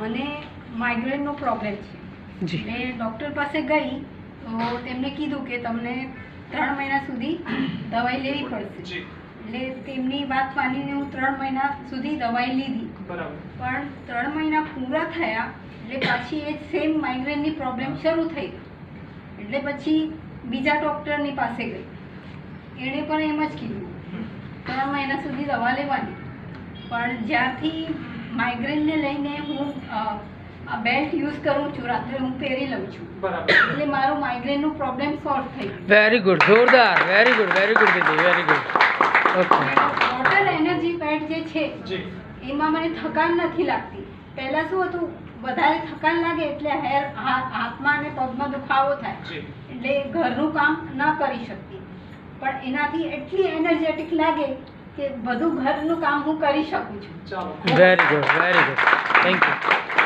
મને માઇગ્રેનનો પ્રોબ્લેમ છે. મેં ડૉક્ટર પાસે ગઈ તો તેમણે કીધું કે તમને ત્રણ મહિના સુધી દવાઈ લેવી પડશે. એટલે તેમની વાત માનીને હું ત્રણ મહિના સુધી દવાઈ લીધી. બરાબર. પણ ત્રણ મહિના પૂરા થયા એટલે પાછી એ સેમ માઇગ્રેનની પ્રોબ્લેમ શરૂ થઈ. ગઈ એટલે પછી બીજા ડૉક્ટરની પાસે ગઈ. એણે પણ એમ જ કીધું ત્રણ મહિના સુધી દવા લેવાની. પણ જ્યારથી માઇગ્રેનને લઈને હું આ બેલ્ટ યુઝ કરું છું રાત્રે હું પહેરી લઉં છું. બરાબર. એટલે મારો માઇગ્રેનનો પ્રોબ્લેમ સોલ્વ થઈ ગયો. વેરી ગુડ જોરદાર વેરી ગુડ વેરી ગુડ દીદી very good okay water energy pad જે છે જી. એમાં મને થકાન નથી લાગતી. પહેલાં શું હતું વધારે થકાન લાગે એટલે હેર હાથમાં અને પગમાં દુખાવો થાય. જી. એટલે ઘરનું કામ ન કરી શકતી. પણ એનાથી એટલી એનર્જેટિક લાગે કે બધું ઘરનું કામ હું કરી શકું છું. Very good very good thank you